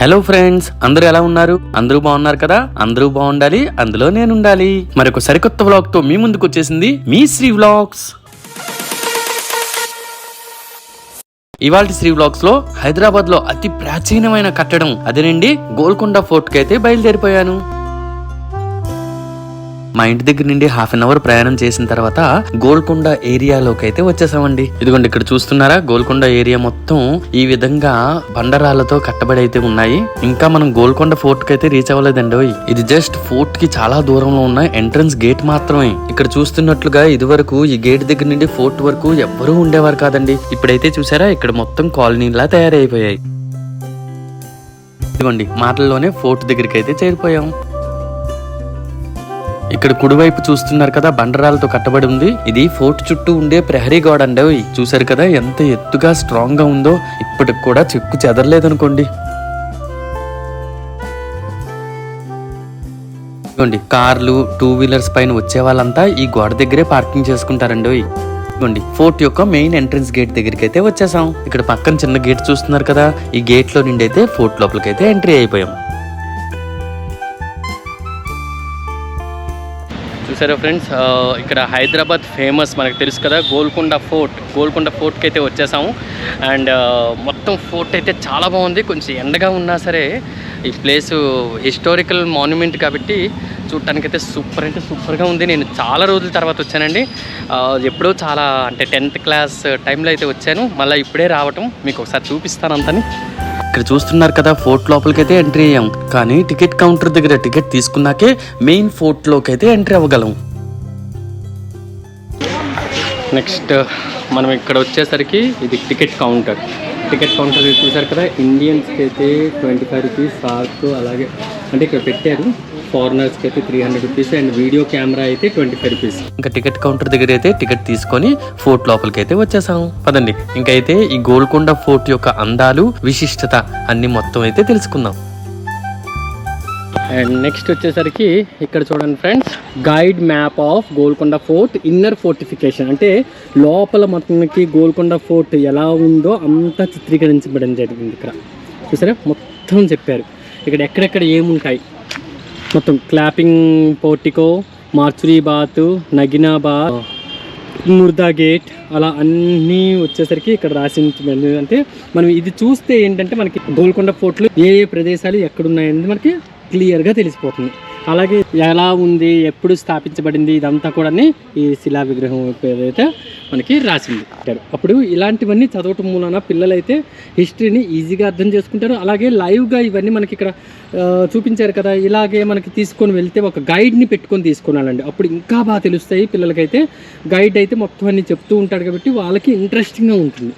Hello friends అందరూ ఎలా ఉన్నారు? అందరూ బాగున్నారు కదా? అందరూ బాగుండాలి అందులో నేను ఉండాలి మరొక సరికొత్త వ్లాగ్తో మీ ముందుకు వచ్చేసింది మీ శ్రీ వ్లాగ్స్ ఇవాళ శ్రీ వ్లాగ్స్లో హైదరాబాద్లో అతి ప్రాచీనమైన కట్టడం అదేనండి గోల్కొండ ఫోర్ట్కి అయితే బయలుదేరిపోయాను. మా ఇంటి దగ్గర నుండి హాఫ్ అన్ అవర్ ప్రయాణం చేసిన తర్వాత గోల్కొండ ఏరియాలోకి అయితే వచ్చేసామండి. ఇదిగోండి ఇక్కడ చూస్తున్నారా? గోల్కొండ ఏరియా మొత్తం ఈ విధంగా బండరాలతో కట్టబడి అయితే ఉన్నాయి. ఇంకా మనం గోల్కొండ ఫోర్ట్కి అయితే రీచ్ అవ్వలేదండి ఇది జస్ట్ ఫోర్ట్కి చాలా దూరంలో ఉన్న ఎంట్రన్స్ గేట్ మాత్రమే. ఇక్కడ చూస్తున్నట్లుగా ఇది వరకు ఈ గేట్ దగ్గర నుండి ఫోర్ట్ వరకు ఎవ్వరూ ఉండేవారు కాదండి. ఇప్పుడైతే చూసారా? ఇక్కడ మొత్తం కాలనీలా తయారైపోయాయి. ఇదిగోండి మాటల్లోనే ఫోర్ట్ దగ్గరికి అయితే చేరిపోయాం. ఇక్కడ కుడివైపు చూస్తున్నారు కదా బండరాలతో కట్టబడి ఉంది. ఇది ఫోర్ట్ చుట్టూ ఉండే ప్రహరీ గోడ అండి చూసారు కదా ఎంత ఎత్తుగా స్ట్రాంగ్గా ఉందో. ఇప్పటికి కూడా చెక్కు చెదరలేదనుకోండి. ఇదిగోండి కార్లు టూ వీలర్స్ పైన వచ్చే వాళ్ళంతా ఈ గోడ దగ్గరే పార్కింగ్ చేసుకుంటారండి ఓయ్. ఇదిగోండి ఫోర్ట్ యొక్క మెయిన్ ఎంట్రన్స్ గేట్ దగ్గరికి అయితే వచ్చేసాం. ఇక్కడ పక్కన చిన్న గేట్ చూస్తున్నారు కదా ఈ గేట్లో నుండి అయితే ఫోర్ట్ లోపలికి అయితే ఎంట్రీ అయిపోయాం. చూసారా ఫ్రెండ్స్? ఇక్కడ హైదరాబాద్ ఫేమస్ మనకు తెలుసు కదా గోల్కొండ ఫోర్ట్. గోల్కొండ ఫోర్ట్కి అయితే వచ్చేసాము. అండ్ మొత్తం ఫోర్ట్ అయితే చాలా బాగుంది. కొంచెం ఎండగా ఉన్నా సరే ఈ ప్లేస్ హిస్టారికల్ మాన్యుమెంట్ కాబట్టి చూడటానికైతే సూపర్ అంటే సూపర్గా ఉంది. నేను చాలా రోజుల తర్వాత వచ్చానండి. ఎప్పుడో చాలా అంటే టెన్త్ క్లాస్ టైంలో అయితే వచ్చాను. మళ్ళీ ఇప్పుడే రావటం మీకు ఒకసారి చూపిస్తాను అంతని. ఇక్కడ చూస్తున్నారు కదా ఫోర్ట్ లోపలికి అయితే ఎంట్రీ అయ్యాం. కానీ టికెట్ కౌంటర్ దగ్గర టికెట్ తీసుకున్నాకే మెయిన్ ఫోర్ట్లోకి అయితే ఎంట్రీ అవ్వగలం. నెక్స్ట్ మనం ఇక్కడ వచ్చేసరికి ఇది టికెట్ కౌంటర్. టికెట్ కౌంటర్ చూసారు కదా ఇండియన్స్కి అయితే ట్వంటీ ఫైవ్ రూపీస్ సార్క్ అలాగే అంటే ఇక్కడ పెట్టారు. ఫారినర్స్కి అయితే three hundred rupees and video camera అయితే ట్వంటీ ఫైవ్ రూపీస్ ఇంకా టికెట్ కౌంటర్ దగ్గర అయితే టికెట్ తీసుకొని ఫోర్ట్ లోపలికి అయితే వచ్చేసాం పదండి. ఇంకైతే ఈ గోల్కొండ ఫోర్ట్ యొక్క అందాలు విశిష్టత అన్ని మొత్తం అయితే తెలుసుకుందాం. అండ్ నెక్స్ట్ వచ్చేసరికి ఇక్కడ చూడండి friends guide map of Golconda fort inner fortification అంటే లోపల మనకి గోల్కొండ ఫోర్ట్ ఎలా ఉందో అంతా చిత్రీకరించబడింది జరిగింది ఇక్కడ. చూసారా? మొత్తం చెప్పారు. ఇక్కడ ఎక్కడెక్కడ ఏముంటాయి? మొత్తం clapping portico mortuary bath Nagina bath Murda gate అలా అన్నీ వచ్చేసరికి ఇక్కడ రాసి అంటే మనం ఇది చూస్తే ఏంటంటే మనకి గోల్కొండ ఫోర్ట్లు ఏ ఏ ప్రదేశాలు ఎక్కడున్నాయనేది మనకి క్లియర్గా తెలిసిపోతుంది. అలాగే ఎలా ఉంది ఎప్పుడు స్థాపించబడింది ఇదంతా కూడా ఈ శిలా విగ్రహం ఏదైతే మనకి రాసింది. అప్పుడు ఇలాంటివన్నీ చదవటం మూలన పిల్లలైతే హిస్టరీని ఈజీగా అర్థం చేసుకుంటారు. అలాగే లైవ్గా ఇవన్నీ మనకి ఇక్కడ చూపించారు కదా ఇలాగే మనకి తీసుకొని వెళ్తే ఒక గైడ్ని పెట్టుకొని తీసుకున్నానండి వెళ్ళండి అప్పుడు ఇంకా బాగా తెలుస్తాయి. పిల్లలకైతే గైడ్ అయితే మొత్తం అన్ని చెప్తూ ఉంటాడు కాబట్టి వాళ్ళకి ఇంట్రెస్టింగ్గా ఉంటుంది.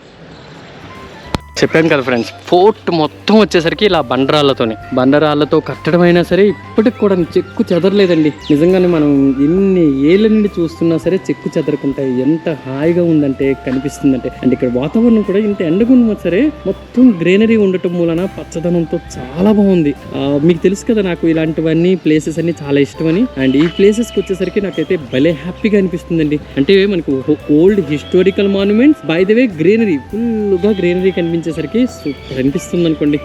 చెప్పాను కదా ఫ్రెండ్స్ ఫోర్ట్ మొత్తం వచ్చేసరికి ఇలా బండరాళ్ళతోనే. బండరాళ్ళతో కట్టడం అయినా సరే ఇప్పటికి కూడా చెక్కు చెదరలేదండి. నిజంగానే మనం ఎన్ని ఏళ్ళ నుండి చూస్తున్నా సరే చెక్కు చెదరకుండా ఎంత హాయిగా ఉందంటే కనిపిస్తుందంటే అండ్ ఇక్కడ వాతావరణం కూడా ఇంత ఎండగా సరే మొత్తం గ్రీనరీ ఉండటం మూలన పచ్చదనంతో చాలా బాగుంది. మీకు తెలుసు కదా నాకు ఇలాంటివన్నీ ప్లేసెస్ అన్ని చాలా ఇష్టమని. అండ్ ఈ ప్లేసెస్కి వచ్చేసరికి నాకైతే భలే హ్యాపీగా అనిపిస్తుందండి. అంటే మనకు old historical monuments by the way greenery ఫుల్గా గ్రీనరీ కనిపించేసరికి సూపర్ అనిపిస్తుంది అనుకోండి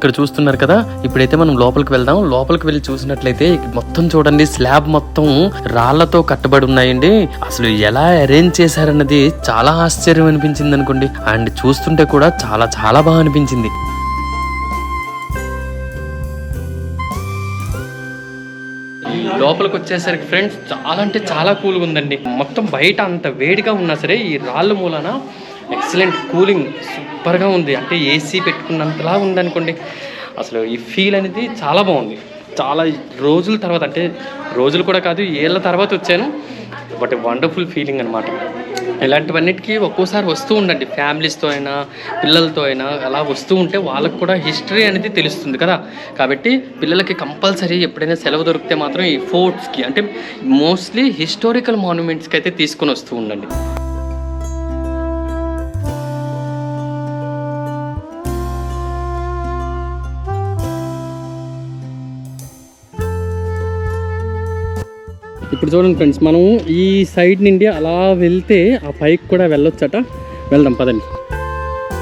ఇక్కడ చూస్తున్నారు కదా ఇప్పుడైతే మనం లోపలికి వెళ్దాం. లోపలికి వెళ్ళి చూసినట్లయితే మొత్తం చూడండి స్లాబ్ మొత్తం రాళ్ళతో కట్టబడి ఉన్నాయండి. అసలు ఎలా అరేంజ్ చేశారన్నది చాలా ఆశ్చర్యం అనిపించింది అనుకోండి. అండ్ చూస్తుంటే కూడా చాలా చాలా బాగా అనిపించింది. లోపలికి వచ్చేసరికి ఫ్రెండ్స్ చాలా అంటే చాలా కూల్గా ఉందండి. మొత్తం బయట అంత వేడిగా ఉన్నా సరే ఈ రాళ్ళ మూలన ఎక్సలెంట్ కూలింగ్ సూపర్గా ఉంది. అంటే ఏసీ పెట్టుకున్నంతలా ఉందనుకోండి అసలు ఈ ఫీల్ అనేది చాలా బాగుంది. చాలా రోజుల తర్వాత అంటే రోజులు కూడా కాదు ఏళ్ళ తర్వాత వచ్చాను. బట్ వండర్ఫుల్ ఫీలింగ్ అనమాట ఇలాంటివన్నిటికీ ఒక్కోసారి వస్తూ ఉండండి. ఫ్యామిలీస్తో అయినా పిల్లలతో అయినా అలా వస్తూ ఉంటే వాళ్ళకు కూడా హిస్టరీ అనేది తెలుస్తుంది కదా. కాబట్టి పిల్లలకి కంపల్సరీ ఎప్పుడైనా సెలవు దొరికితే మాత్రం ఈ ఫోర్ట్స్కి అంటే మోస్ట్లీ హిస్టారికల్ మాన్యుమెంట్స్కి అయితే తీసుకొని వస్తూ ఉండండి. ఇప్పుడు చూడండి ఫ్రెండ్స్ మనం ఈ సైడ్ నుండి అలా వెళ్తే ఆ పైకి కూడా వెళ్ళొచ్చట. వెళ్దాం పదండి.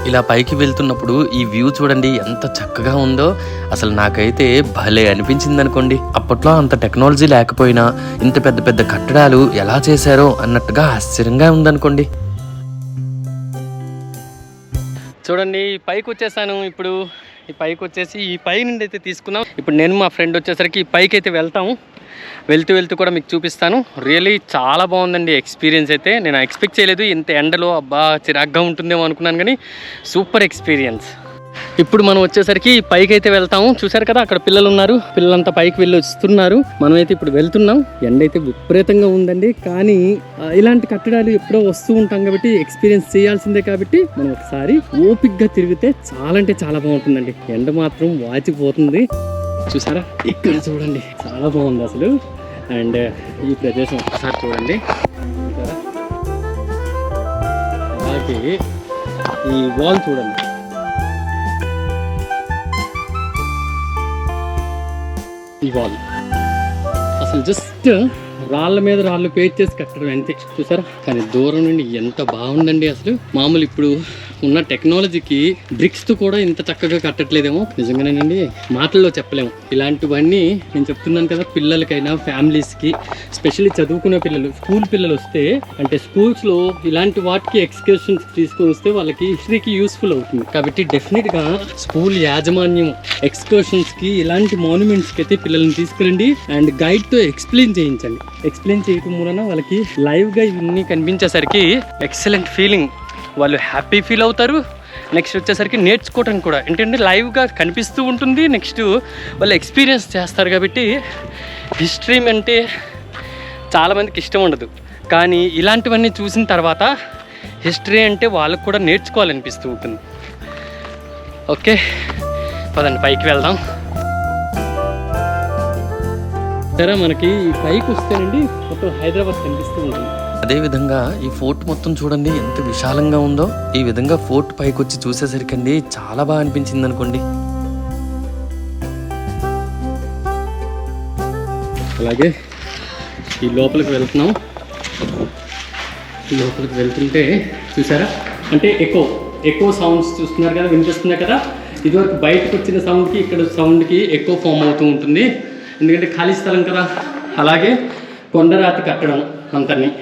ఇలా పైకి వెళ్తున్నప్పుడు ఈ వ్యూ చూడండి ఎంత చక్కగా ఉందో. అసలు నాకైతే భలే అనిపించింది అనుకోండి. అప్పట్లో అంత టెక్నాలజీ లేకపోయినా ఇంత పెద్ద పెద్ద కట్టడాలు ఎలా చేశారో అన్నట్టుగా ఆశ్చర్యంగా ఉందనుకోండి. చూడండి పైకి వచ్చేసాను ఇప్పుడు. ఈ పైకి వచ్చేసి ఈ పై నుండి అయితే తీసుకున్నాం. ఇప్పుడు నేను మా ఫ్రెండ్ వచ్చేసరికి ఈ పైకి అయితే వెళ్తాము. వెళ్తూ వెళ్తూ కూడా మీకు చూపిస్తాను. రియలీ చాలా బాగుందండి ఎక్స్పీరియన్స్ అయితే. నేను ఎక్స్పెక్ట్ చేయలేదు ఇంత ఎండలో అబ్బా చిరాగ్గా ఉంటుందేమో అనుకున్నాను కానీ సూపర్ ఎక్స్పీరియన్స్. ఇప్పుడు మనం వచ్చేసరికి పైకి అయితే వెళ్తాము. చూసారు కదా అక్కడ పిల్లలు ఉన్నారు. పిల్లలంతా పైకి వెళ్ళి వస్తున్నారు. మనమైతే ఇప్పుడు వెళ్తున్నాం. ఎండ అయితే విపరీతంగా ఉందండి. కానీ ఇలాంటి కట్టడాలు ఎప్పుడో వస్తూ ఉంటాం కాబట్టి ఎక్స్పీరియన్స్ చేయాల్సిందే కాబట్టి మనం ఒకసారి ఓపిక్గా తిరిగితే చాలా అంటే చాలా బాగుంటుందండి. ఎండ మాత్రం వాచిపోతుంది. చూసారా? ఇక్కడ చూడండి. చాలా బాగుంది అసలు. అండ్ ఈ ప్రదేశం ఒకసారి చూడండి. అలాగే ఈ వాల్ చూడండి. ఈ వాల్. అసలు జస్ట్ రాళ్ళ మీద రాళ్ళు పేర్చేసి కట్టడం అంతే. చూసారా? కానీ దూరం నుండి ఎంత బాగుందండి అసలు. మామూలు ఇప్పుడు ఉన్న టెక్నాలజీకి బ్రిక్స్తో కూడా ఇంత చక్కగా కట్టట్లేదేమో. నిజంగానేనండి మాటల్లో చెప్పలేము. ఇలాంటివన్నీ నేను చెప్తున్నాను కదా పిల్లలకైనా ఫ్యామిలీస్కి స్పెషల్లీ చదువుకునే పిల్లలు స్కూల్ పిల్లలు వస్తే అంటే స్కూల్స్లో ఇలాంటి వాటికి ఎక్స్కర్షన్స్ తీసుకొని వస్తే వాళ్ళకి హిస్టరీకి యూస్ఫుల్ అవుతుంది. కాబట్టి డెఫినెట్గా స్కూల్ యాజమాన్యం ఎక్స్కర్షన్స్కి ఇలాంటి మాన్యుమెంట్స్కి అయితే పిల్లల్ని తీసుకురండి అండ్ గైడ్తో ఎక్స్ప్లెయిన్ చేయించండి. ఎక్స్ప్లెయిన్ చేయటం మూలన వాళ్ళకి లైవ్గా ఇవన్నీ కనిపించేసరికి ఎక్సలెంట్ ఫీలింగ్ వాళ్ళు హ్యాపీ ఫీల్ అవుతారు. నెక్స్ట్ వచ్చేసరికి నేర్చుకోవటం కూడా. ఏంటంటే లైవ్గా కనిపిస్తూ ఉంటుంది. నెక్స్ట్ వాళ్ళు ఎక్స్పీరియన్స్ చేస్తారు కాబట్టి హిస్టరీ అంటే చాలామందికి ఇష్టం ఉండదు. కానీ ఇలాంటివన్నీ చూసిన తర్వాత హిస్టరీ అంటే వాళ్ళకు కూడా నేర్చుకోవాలనిపిస్తూ ఉంటుంది. ఓకే పదండి పైకి వెళ్దాం. సరే మనకి ఈ పైకి వస్తేనండి మొత్తం హైదరాబాద్ కనిపిస్తూ ఉంటుంది. అదేవిధంగా ఈ ఫోర్ట్ మొత్తం చూడండి ఎంత విశాలంగా ఉందో. ఈ విధంగా ఫోర్ట్ పైకి వచ్చి చూసేసరికండి చాలా బాగా అనిపించింది అనుకోండి. అలాగే ఈ లోపలికి వెళ్తున్నాం. ఈ లోపలికి వెళ్తుంటే చూసారా? అంటే ఎక్కువ ఎక్కువ సౌండ్స్ చూస్తున్నారు కదా వినిపిస్తున్నాయి కదా? ఇదివరకు బయటకు వచ్చిన సౌండ్కి ఇక్కడ సౌండ్కి ఎక్కువ ఫామ్ అవుతూ ఉంటుంది. ఎందుకంటే ఖాళీ స్థలం కదా. అలాగే కొండరాతి కట్టడం అంతని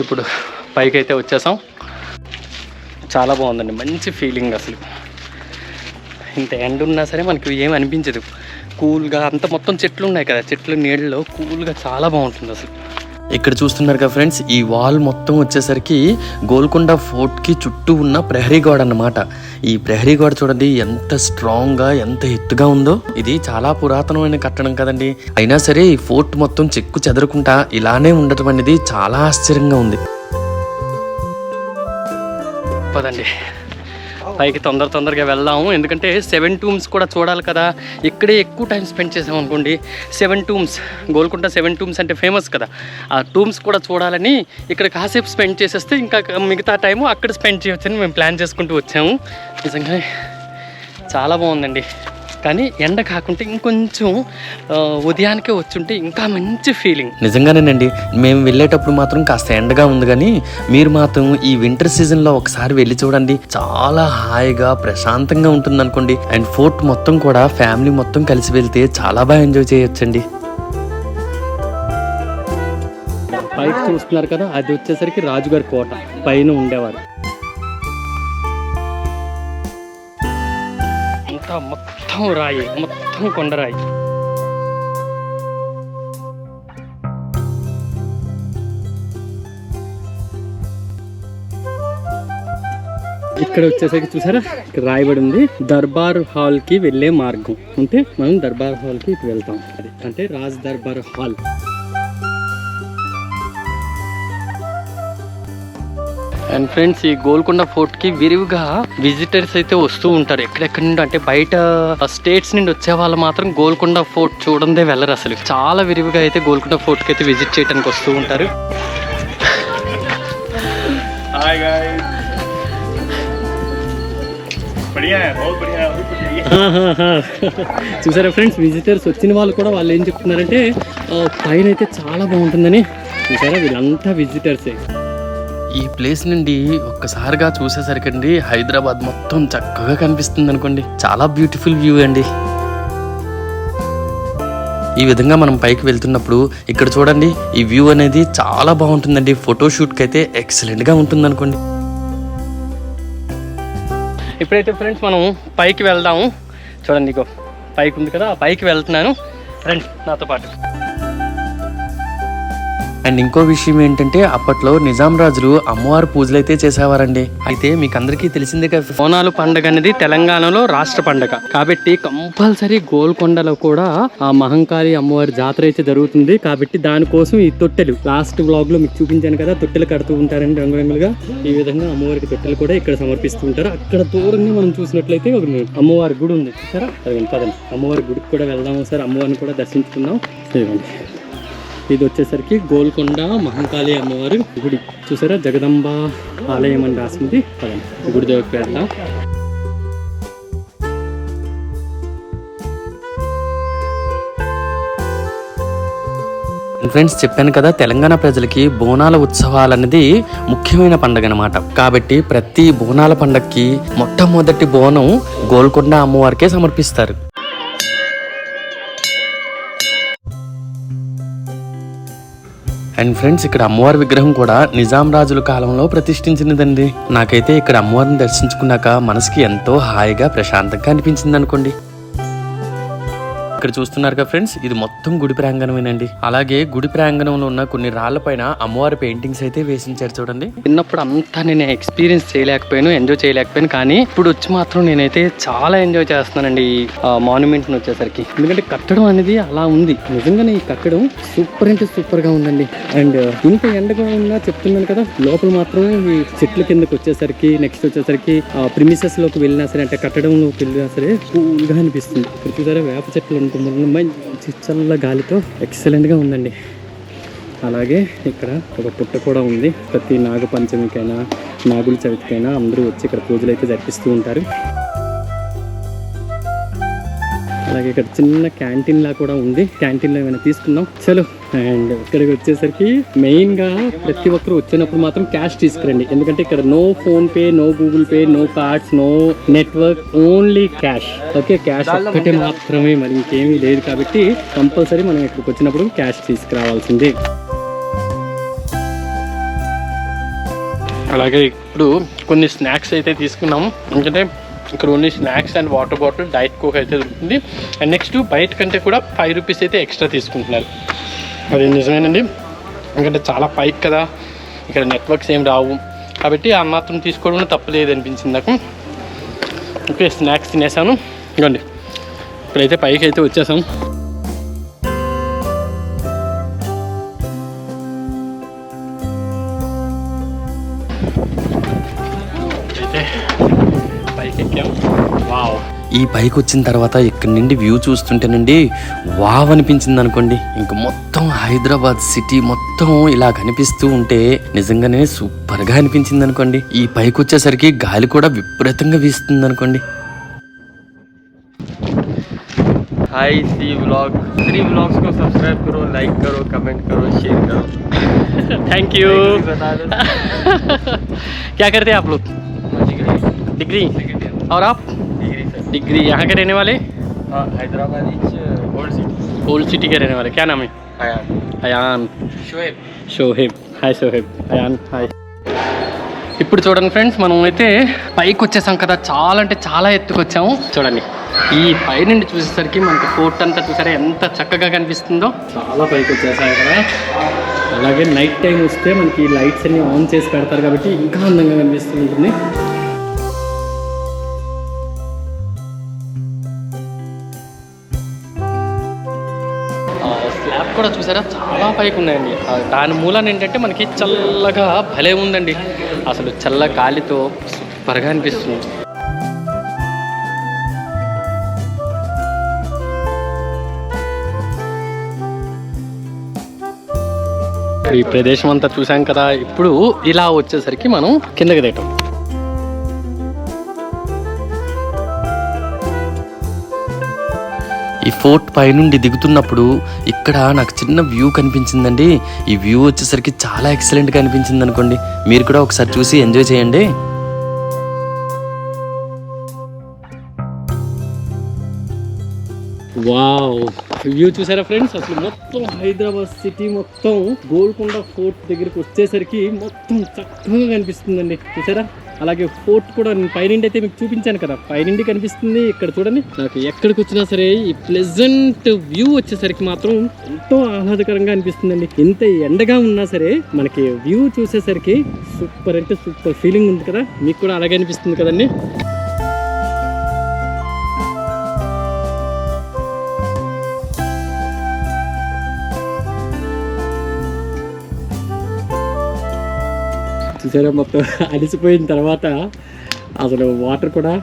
ఇప్పుడు పైకి అయితే వచ్చేసాం. చాలా బాగుందండి మంచి ఫీలింగ్ అసలు. ఇంత ఎండ ఉన్నా సరే మనకి ఏమి అనిపించదు. కూల్గా అంత మొత్తం చెట్లు ఉన్నాయి కదా చెట్లు నీళ్ళలో కూల్గా చాలా బాగుంటుంది అసలు. ఇక్కడ చూస్తున్నారు కదా ఫ్రెండ్స్ ఈ వాల్ మొత్తం వచ్చేసరికి గోల్కొండ ఫోర్ట్కి చుట్టూ ఉన్న ప్రహరీ గోడ అన్నమాట. ఈ ప్రహరీ గోడ చూడండి ఎంత స్ట్రాంగ్గా ఎంత ఎత్తుగా ఉందో. ఇది చాలా పురాతనమైన కట్టడం కదండి. అయినా సరే ఈ ఫోర్ట్ మొత్తం చెక్కు చెదరకుండా ఇలానే ఉండటం అనేది చాలా ఆశ్చర్యంగా ఉంది. పదండి. పైకి తొందర తొందరగా వెళ్దాము. ఎందుకంటే సెవెన్ టూమ్స్ కూడా చూడాలి కదా. ఇక్కడే ఎక్కువ టైం స్పెండ్ చేసాం అనుకోండి. Seven tombs Golconda seven tombs అంటే ఫేమస్ కదా. ఆ టూమ్స్ కూడా చూడాలని ఇక్కడ కాసేపు స్పెండ్ చేసేస్తే ఇంకా మిగతా టైము అక్కడ స్పెండ్ చేయొచ్చని మేము ప్లాన్ చేసుకుంటూ వచ్చాము. నిజంగా చాలా బాగుందండి. కానీ ఎండ కాకుంటే ఇంకొంచెం ఉదయానికే వచ్చుంటే ఇంకా మంచి ఫీలింగ్ నిజంగానేనండి. మేము వెళ్ళేటప్పుడు మాత్రం కాస్త ఎండగా ఉంది కానీ మీరు మాత్రం ఈ వింటర్ సీజన్లో ఒకసారి వెళ్ళి చూడండి. చాలా హాయిగా ప్రశాంతంగా ఉంటుంది అనుకోండి అండ్ ఫోర్ట్ మొత్తం కూడా ఫ్యామిలీ మొత్తం కలిసి వెళ్తే చాలా బాగా ఎంజాయ్ చేయొచ్చండి. పైకి చూస్తున్నారు కదా అది వచ్చేసరికి రాజుగారి కోట. పైన ఉండేవారు. అంతా మొత్తం రాయి మొత్తం కొండరాయి ఇక్కడ వచ్చేసరికి చూసారా? ఇక్కడ రాయబడి ఉంది. దర్బార్ హాల్కి వెళ్ళే మార్గం. అంటే మనం దర్బార్ హాల్కి ఇటు వెళ్తాం. అది అంటే Raj Darbar hall. And friends ఈ గోల్కొండ ఫోర్ట్కి విరివిగా విజిటర్స్ అయితే వస్తూ ఉంటారు. ఎక్కడెక్కడి నుండి? అంటే బయట స్టేట్స్ నుండి వచ్చే వాళ్ళు మాత్రం గోల్కొండ ఫోర్ట్ చూడందే వెళ్ళరు అసలు. చాలా విరివిగా అయితే గోల్కొండ ఫోర్ట్కి అయితే విజిట్ చేయడానికి వస్తూ ఉంటారు. చూసారా ఫ్రెండ్స్ విజిటర్స్ వచ్చిన వాళ్ళు కూడా వాళ్ళు ఏం చెప్తున్నారంటే పైన అయితే చాలా బాగుంటుందని. చూసారా? వీళ్ళంతా విజిటర్సే ఈ ప్లేస్ నుండి ఒక్కసారిగా చూసేసరికండి హైదరాబాద్ మొత్తం చక్కగా కనిపిస్తుంది అనుకోండి చాలా బ్యూటిఫుల్ వ్యూ అండి. ఈ విధంగా మనం పైకి వెళ్తున్నప్పుడు ఇక్కడ చూడండి ఈ వ్యూ అనేది చాలా బాగుంటుందండి. ఫోటోషూట్కి అయితే ఎక్సలెంట్గా ఉంటుంది అనుకోండి ఇప్పుడైతే ఫ్రెండ్స్ మనం పైకి వెళ్దాము చూడండి ఇగో పైకి ఉంది కదా పైకి వెళ్తున్నాను. రండి నాతో పాటు. అండ్ ఇంకో విషయం ఏంటంటే అప్పట్లో నిజాం రాజులు అమ్మవారి పూజలు అయితే చేసేవారండి. అయితే మీకు అందరికీ తెలిసిందే కదా బోనాలు పండుగ అనేది తెలంగాణలో రాష్ట్ర పండుగ. కాబట్టి కంపల్సరీ గోల్కొండలో కూడా ఆ మహంకాళి అమ్మవారి జాతర అయితే జరుగుతుంది. కాబట్టి దానికోసం ఈ తొట్టెలు లాస్ట్ బ్లాగ్లో మీకు చూపించాను కదా తొట్టెలు కడుతూ ఉంటారండి రంగురంగులుగా. ఈ విధంగా అమ్మవారికి తొట్టెలు కూడా ఇక్కడ సమర్పిస్తూ ఉంటారు. అక్కడ దూరంగా మనం చూసినట్లయితే ఒక అమ్మవారి గుడి ఉంది. సరే అదిగోండి, పదండి. అమ్మవారి గుడికి కూడా వెళ్దాం సార్ అమ్మవారిని కూడా దర్శించుకుందాం. ఇది వచ్చేసరికి గోల్కొండ మహంకాళి అమ్మవారి గుడి. చూసారా? జగదంబ ఆలయం అని రాసింది పదండి గుడి దగ్గరికి వెళ్దాం ఫ్రెండ్స్ చెప్పాను కదా తెలంగాణ ప్రజలకి బోనాల ఉత్సవాలు అనేది ముఖ్యమైన పండుగ అనమాట కాబట్టి ప్రతి బోనాల పండగకి మొట్టమొదటి బోనం గోల్కొండ అమ్మవారికే సమర్పిస్తారు. అండ్ ఫ్రెండ్స్ ఇక్కడ అమ్మవారి విగ్రహం కూడా నిజాం రాజుల కాలంలో ప్రతిష్ఠించినదండి. నాకైతే ఇక్కడ అమ్మవారిని దర్శించుకున్నాక మనసుకి ఎంతో హాయిగా ప్రశాంతంగా అనిపించింది అనుకోండి ఇక్కడ చూస్తున్నారు కదా ఫ్రెండ్స్ ఇది మొత్తం గుడి ప్రాంగణమేనండి. అలాగే గుడి ప్రాంగణంలో ఉన్న కొన్ని రాళ్ళ పైన అమ్మవారి పెయింటింగ్స్ అయితే వేసించారు చూడండి. చిన్నప్పుడు అంతా నేను ఎక్స్పీరియన్స్ చేయలేకపోయాను ఎంజాయ్ చేయలేకపోయాను కానీ ఇప్పుడు వచ్చి మాత్రం నేనైతే చాలా ఎంజాయ్ చేస్తున్నానండి ఈ మాన్యుమెంట్ వచ్చేసరికి. ఎందుకంటే కట్టడం అనేది అలా ఉంది. నిజంగానే ఈ కట్టడం సూపర్ అంటే సూపర్గా ఉందండి. అండ్ ఇంత ఎండగా ఉన్నా చెప్తున్నాను కదా లోపల మాత్రమే ఈ చెట్ల కిందకి వచ్చేసరికి నెక్స్ట్ వచ్చేసరికి ప్రిమిసెస్లోకి వెళ్ళినా సరే అంటే కట్టడంలోకి వెళ్ళినా సరే కూల్గా అనిపిస్తుంది. ఇక్కడ చూసారా వేప చెట్లు ఉంటుంది. మంచి చల్ల గాలితో ఎక్సలెంట్గా ఉందండి. అలాగే ఇక్కడ ఒక పుట్ట కూడా ఉంది. ప్రతి నాగ పంచమికైనా నాగుల చవితికైనా అందరూ వచ్చి ఇక్కడ పూజలు అయితే జరిపిస్తూ ఉంటారు. అలాగే ఇక్కడ చిన్న క్యాంటీన్ లా కూడా ఉంది. క్యాంటీన్లో ఏమైనా తీసుకుందాం. చలో. అండ్ ఇక్కడికి వచ్చేసరికి మెయిన్గా ప్రతి ఒక్కరు వచ్చినప్పుడు మాత్రం క్యాష్ తీసుకురండి. ఎందుకంటే ఇక్కడ no PhonePe no Google pay no cards no network only cash okay cash ఒక్కటే మాత్రమే మరి ఇంకేమీ లేదు కాబట్టి కంపల్సరీ మనం ఇక్కడికి వచ్చినప్పుడు క్యాష్ తీసుకురావాల్సిందే. అలాగే ఇప్పుడు కొన్ని స్నాక్స్ అయితే తీసుకున్నాము. ఎందుకంటే ఇక్కడ only snacks and water bottle diet coke అయితే దొరుకుతుంది. అండ్ నెక్స్ట్ బయట కంటే కూడా ఫైవ్ రూపీస్ అయితే ఎక్స్ట్రా తీసుకుంటున్నారు. అది నిజమేనండి. ఎందుకంటే చాలా పైక్ కదా. ఇక్కడ నెట్వర్క్స్ ఏం రావు. కాబట్టి ఆ మాత్రం తీసుకోవడం తప్పలేదు అనిపించింది నాకు. ఓకే స్నాక్స్ తినేసాను. ఇవ్వండి ఇప్పుడైతే పైకి అయితే వచ్చేసాం. ఈ పైకి వచ్చిన తర్వాత ఇక్కడ నుండి వ్యూ చూస్తుంటేనండి వావ్ అనిపించింది అనుకోండి ఇంక మొత్తం హైదరాబాద్ సిటీ మొత్తం ఇలా కనిపిస్తూ ఉంటే నిజంగానే సూపర్ గా అనిపించింది అనుకోండి ఈ పైకి వచ్చేసరికి గాలి కూడా విపరీతంగా వీస్తుంది అనుకోండి हाय सी व्लॉग श्री व्लॉग्स को सब्सक्राइब करो लाइक करो कमेंट करो शेयर करो थैंक यू क्या करते हैं आप लोग डिग्री और आप डिग्री यहाँ के रहने वाले Hyderabad old city old city के रहने वाले क्या नाम है आया अयान शोएब షోహెబ్ హాయ్ షోహెబ్ అయాన్ హాయ్ ఇప్పుడు చూడండి ఫ్రెండ్స్ మనం అయితే పైకి వచ్చేసాం కదా చాలా అంటే చాలా ఎత్తుకు వచ్చాము చూడండి ఈ పై నుండి చూసేసరికి మనకి ఫోర్ట్ అంతా చూసారా ఎంత చక్కగా కనిపిస్తుందో చాలా పైకి వచ్చేసాం కదా అలాగే నైట్ టైం వస్తే మనకి లైట్స్ అన్ని ఆన్ చేసి పెడతారు కాబట్టి ఇంకా అందంగా కనిపిస్తూ చూసారా చాలా పైకి ఉన్నాయండి. దాని మూలాన ఏంటంటే మనకి చల్లగా భలే ఉందండి. అసలు చల్ల గాలితో సూపర్గా అనిపిస్తుంది. ఈ ప్రదేశం అంతా చూసాం కదా ఇప్పుడు ఇలా వచ్చేసరికి మనం కిందకి దిగటం. ఈ ఫోర్ట్ పైనుండి దిగుతున్నప్పుడు ఇక్కడ నాకు చిన్న వ్యూ కనిపించిందండి. ఈ వ్యూ వచ్చేసరికి చాలా ఎక్సలెంట్గా అనిపించింది అనుకోండి. మీరు కూడా ఒకసారి చూసి ఎంజాయ్ చేయండి. వావ్. వ్యూ చూసారా ఫ్రెండ్స్? అసలు మొత్తం హైదరాబాద్ సిటీ మొత్తం గోల్కొండ ఫోర్ట్ దగ్గరికి వచ్చేసరికి మొత్తం చక్కగా కనిపిస్తుందండి. చూసారా? అలాగే ఫోర్ట్ కూడా నేను పైనుండి అయితే మీకు చూపించాను కదా. పైనుండి కనిపిస్తుంది ఇక్కడ చూడండి. నాకు ఎక్కడికి వచ్చినా సరే ఈ ప్లెజెంట్ వ్యూ వచ్చేసరికి మాత్రం ఎంతో ఆహ్లాదకరంగా అనిపిస్తుందండి. ఎంత ఎండగా ఉన్నా సరే మనకి వ్యూ చూసేసరికి సూపర్ అంటే సూపర్ ఫీలింగ్ ఉంది కదా. మీకు కూడా అలాగే అనిపిస్తుంది కదండి. చూసారా మొత్తం అలిసిపోయిన తర్వాత అసలు వాటర్ కూడా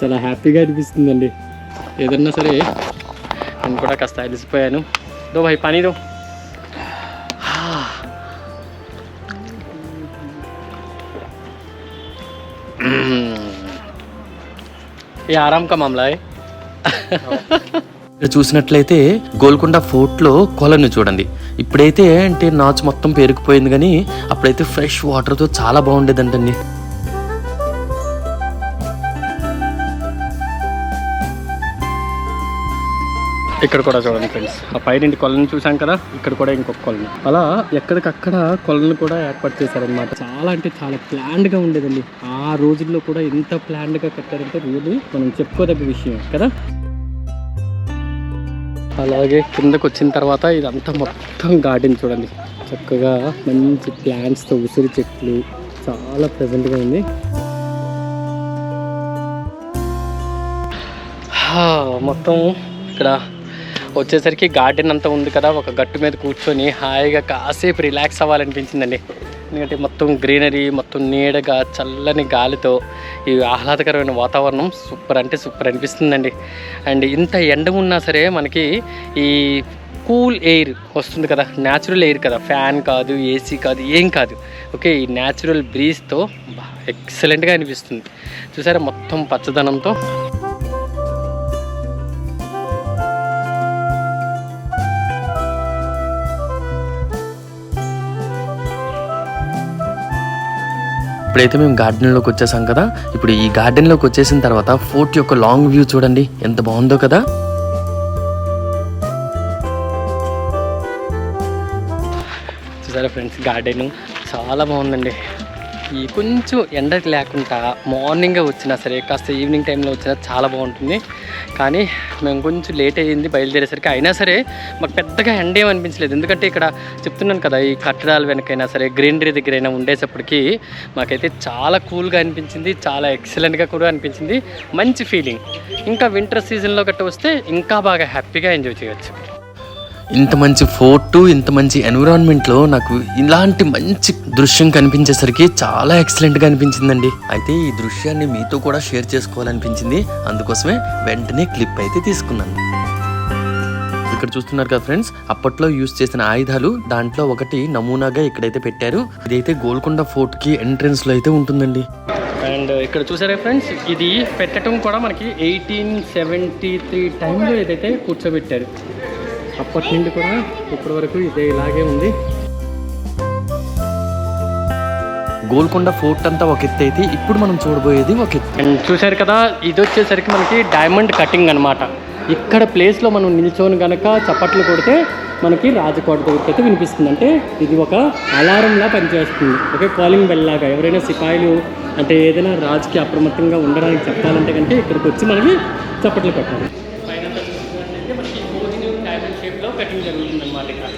చాలా హ్యాపీగా అనిపిస్తుందండి ఏదన్నా సరే నేను కూడా కాస్త అలిసిపోయాను దో భాయ్ పని దో ये आराम का मामला है ఇక్కడ చూసినట్లయితే గోల్కొండ ఫోర్ట్లో కొలను చూడండి. ఇప్పుడైతే అంటే నాచు మొత్తం పేరుకుపోయింది కానీ అప్పుడైతే ఫ్రెష్ వాటర్తో చాలా బాగుండేదంటండి. ఇక్కడ కూడా చూడండి ఫ్రెండ్స్ ఆ పైన కొలను చూసాం కదా ఇక్కడ కూడా ఇంకొక కొలను. అలా ఎక్కడికక్కడ కొలను కూడా ఏర్పాటు చేశారనమాట చాలా అంటే చాలా ప్లాన్డ్గా ఉండేదండి. ఆ రోజుల్లో కూడా ఎంత ప్లాన్డ్గా కట్టారంటే రియల్లీ మనం చెప్పుకోదగ్గ విషయం కదా. అలాగే కిందకు వచ్చిన తర్వాత ఇదంతా మొత్తం గార్డెన్ చూడండి. చక్కగా మంచి ప్లాంట్స్తో ఉసిరి చెట్లు చాలా ప్రజెంట్గా ఉంది. మొత్తం ఇక్కడ వచ్చేసరికి గార్డెన్ అంతా ఉంది కదా. ఒక గట్టు మీద కూర్చొని హాయిగా కాసేపు రిలాక్స్ అవ్వాలనిపించిందండి. ఎందుకంటే మొత్తం గ్రీనరీ మొత్తం నీడగా చల్లని గాలితో ఈ ఆహ్లాదకరమైన వాతావరణం సూపర్ అంటే సూపర్ అనిపిస్తుందండి. అండ్ ఇంత ఎండ ఉన్నా సరే మనకి ఈ కూల్ ఎయిర్ వస్తుంది కదా న్యాచురల్ ఎయిర్ కదా. ఫ్యాన్ కాదు ఏసీ కాదు ఏం కాదు. ఓకే ఈ న్యాచురల్ బ్రీజ్తో ఎక్సలెంట్గా అనిపిస్తుంది. చూసారా మొత్తం పచ్చదనంతో? ఇప్పుడైతే మేము గార్డెన్లోకి వచ్చేసాం కదా. ఇప్పుడు ఈ గార్డెన్లోకి వచ్చేసిన తర్వాత ఫోర్ట్ యొక్క లాంగ్ వ్యూ చూడండి. ఎంత బాగుందో కదా. చూసారా ఫ్రెండ్స్ గార్డెను చాలా బాగుందండి. ఈ కొంచెం ఎండకి లేకుండా మార్నింగ్ వచ్చినా సరే కాస్త ఈవినింగ్ టైంలో వచ్చినా చాలా బాగుంటుంది. కానీ మేము కొంచెం లేట్ అయ్యింది బయలుదేరేసరికి అయినా సరే మాకు పెద్దగా ఎండ ఏం అనిపించలేదు. ఎందుకంటే ఇక్కడ చెప్తున్నాను కదా ఈ కట్టడాల వెనకైనా సరే గ్రీనరీ దగ్గరైనా ఉండేటప్పటికీ మాకైతే చాలా కూల్గా అనిపించింది చాలా ఎక్సలెంట్గా కూడా అనిపించింది మంచి ఫీలింగ్ ఇంకా వింటర్ సీజన్లో గట్ట వస్తే ఇంకా బాగా హ్యాపీగా ఎంజాయ్ చేయొచ్చు. ఇంత మంచి ఫోర్టు ఇంత మంచి ఎన్విరాన్మెంట్లో నాకు ఇలాంటి మంచి దృశ్యం కనిపించేసరికి చాలా ఎక్సలెంట్గా అనిపించిందండి. అయితే ఈ దృశ్యాన్ని మీతో కూడా షేర్ చేసుకోవాలనిపించింది. అందుకోసమే వెంటనే క్లిప్ అయితే తీసుకున్నాను. ఇక్కడ చూస్తున్నారు కదా ఫ్రెండ్స్ అప్పట్లో యూజ్ చేసిన ఆయుధాలు దాంట్లో ఒకటి నమూనాగా ఇక్కడైతే పెట్టారు. ఇదైతే గోల్కొండ ఫోర్ట్కి లో అయితే ఉంటుందండి. అండ్ ఇక్కడ చూసారా ఫ్రెండ్స్ ఇది పెట్టడం కూడా మనకి ఎయిటీన్ సెవెంటీ త్రీ టైంలో ఏదైతే కూర్చోబెట్టారు. అప్పటి నుండి కూడా ఇప్పటి వరకు ఇదే ఇలాగే ఉంది. గోల్కొండ ఫోర్ట్ అంతా ఒక ఎత్తు అయితే ఇప్పుడు మనం చూడబోయేది ఒక ఎత్తు. అండ్ చూసారు కదా ఇది వచ్చేసరికి మనకి డైమండ్ కటింగ్ అనమాట ఇక్కడ ప్లేస్లో మనం నిల్చొని గనక చప్పట్లు కొడితే మనకి రాజకోట దగ్గరికి అయితే వినిపిస్తుంది. అంటే ఇది ఒక అలారంలా పనిచేస్తుంది. ఓకే కాలింగ్ బెల్ లాగా. ఎవరైనా సిపాయిలు అంటే ఏదైనా రాజుకి అప్రమత్తంగా ఉండడానికి చెప్పాలంటే కంటే ఇక్కడికి వచ్చి మనకి చప్పట్లు కొట్టాలి మనకి కోహినూర్ డైమండ్ షేప్లో కటింగ్ జరుగుతుంది అనమాట ఇక్కడ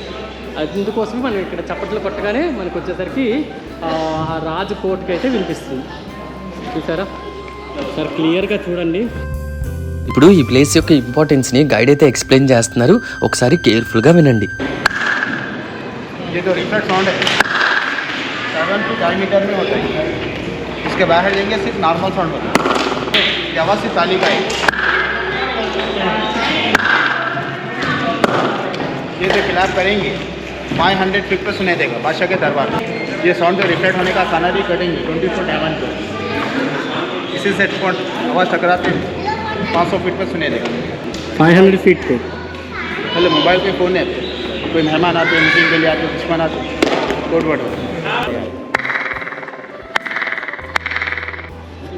అందుకోసమే మనం ఇక్కడ చప్పట్లు కొట్టగానే మనకు వచ్చేసరికి ఆ ఆ రాజు కోటకి అయితే వినిపిస్తుంది చూసారా సార్ క్లియర్గా చూడండి ఇప్పుడు ఈ ప్లేస్ యొక్క ఇంపార్టెన్స్ ని గైడ్ అయితే ఎక్స్ప్లెయిన్ చేస్తున్నారు ఒకసారి కేర్ఫుల్ గా వినండి ये तो रिफ्लेक्ट साउंड है सेवन टू डायमीटर में होता है इसके बाहर देंगे सिर्फ नॉर्मल साउंड होता है ये आवाज़ सिर्फ ताली का है ये जो क्लैप करेंगे फाइव हंड्रेड फिट पर सुनाई देगा बादशाह के दरबार में। ये साउंड रिफ्लेक्ट होने का खाना भी करेंगे ट्वेंटी फोर एवन को इसी सेट पॉइंट आवाज़ टकराते पाँच सौ फीट पर सुनाई देगा। फाइव हंड्रेड फीट पे। पहले मोबाइल पे फ़ोन है कोई मेहमान आते हो मीटिंग के लिए आते दुश्मन आते कोट वोट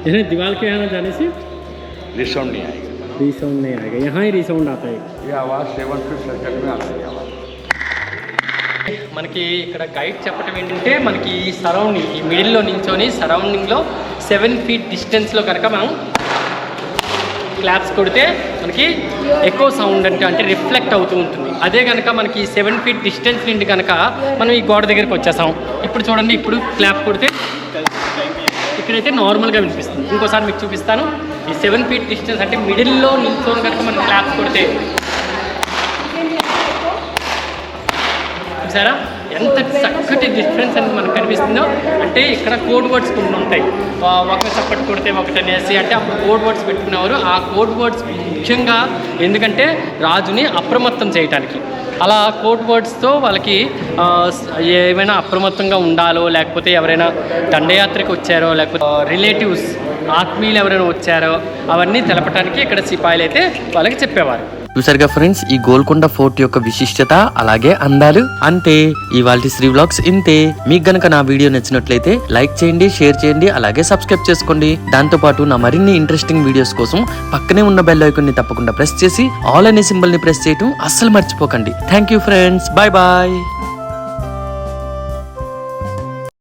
इन्हें दीवार के यहाँ जाने से रिसाउंड नहीं आएगा। रिसाउंड नहीं आएगा। यहाँ ही रिसाउंड आता है। ये आवाज़ सेवन फिट सर्कल में आती है आवाज़। మనకి ఇక్కడ గైడ్ చెప్పడం ఏంటంటే మనకి ఈ సరౌండింగ్ ఈ మిడిల్లో నించొని సరౌండింగ్లో సెవెన్ ఫీట్ డిస్టెన్స్లో కనుక మనం క్లాప్స్ కొడితే మనకి ఎక్కువ సౌండ్ అంటే అంటే రిఫ్లెక్ట్ అవుతూ ఉంటుంది. అదే కనుక మనకి సెవెన్ ఫీట్ డిస్టెన్స్ నుండి కనుక మనం ఈ గోడ దగ్గరికి వచ్చేసాం ఇప్పుడు చూడండి ఇప్పుడు క్లాప్ కొడితే ఇక్కడైతే నార్మల్గా వినిపిస్తుంది. ఇంకోసారి మీకు చూపిస్తాను. ఈ సెవెన్ ఫీట్ డిస్టెన్స్ అంటే మిడిల్లో నిల్చొని కనుక మనం క్లాప్స్ కొడితే చూసారా? ఎంత చక్కటి డిఫరెన్స్ అనేది మనకు కనిపిస్తుందో. అంటే ఇక్కడ కోడ్ వర్డ్స్ కొన్ని ఉంటాయి. ఒక చప్పటి కొడితే ఒకటి అనేసి అంటే అప్పుడు కోడ్ వర్డ్స్ పెట్టుకునేవారు. ఆ కోడ్ వర్డ్స్ ముఖ్యంగా ఎందుకంటే రాజుని అప్రమత్తం చేయటానికి. అలా కోడ్ వర్డ్స్తో వాళ్ళకి ఏమైనా అప్రమత్తంగా ఉండాలో లేకపోతే ఎవరైనా దండయాత్రకు వచ్చారో లేకపోతే రిలేటివ్స్ ఆత్మీయులు ఎవరైనా వచ్చారో అవన్నీ తెలపడానికి ఇక్కడ సిపాయిలు అయితే వాళ్ళకి చెప్పేవారు. చూసారుగా ఫ్రెండ్స్ ఈ గోల్కొండ ఫోర్ట్ యొక్క విశిష్టత అలాగే అందాలు. అంతే ఇవాళ శ్రీ వ్లాగ్స్ ఇంతే. మీకు గనక నా వీడియో నచ్చినట్లయితే లైక్ చేయండి షేర్ చేయండి అలాగే సబ్స్క్రైబ్ చేసుకోండి. దాంతో పాటు నా మరిన్ని ఇంట్రెస్టింగ్ వీడియోస్ కోసం పక్కనే ఉన్న బెల్ ఐకాన్ని తప్పకుండా ప్రెస్ చేసి ఆల్ అనే సింబల్ని ప్రెస్ చేయటం అస్సలు మర్చిపోకండి. Thank you friends bye bye.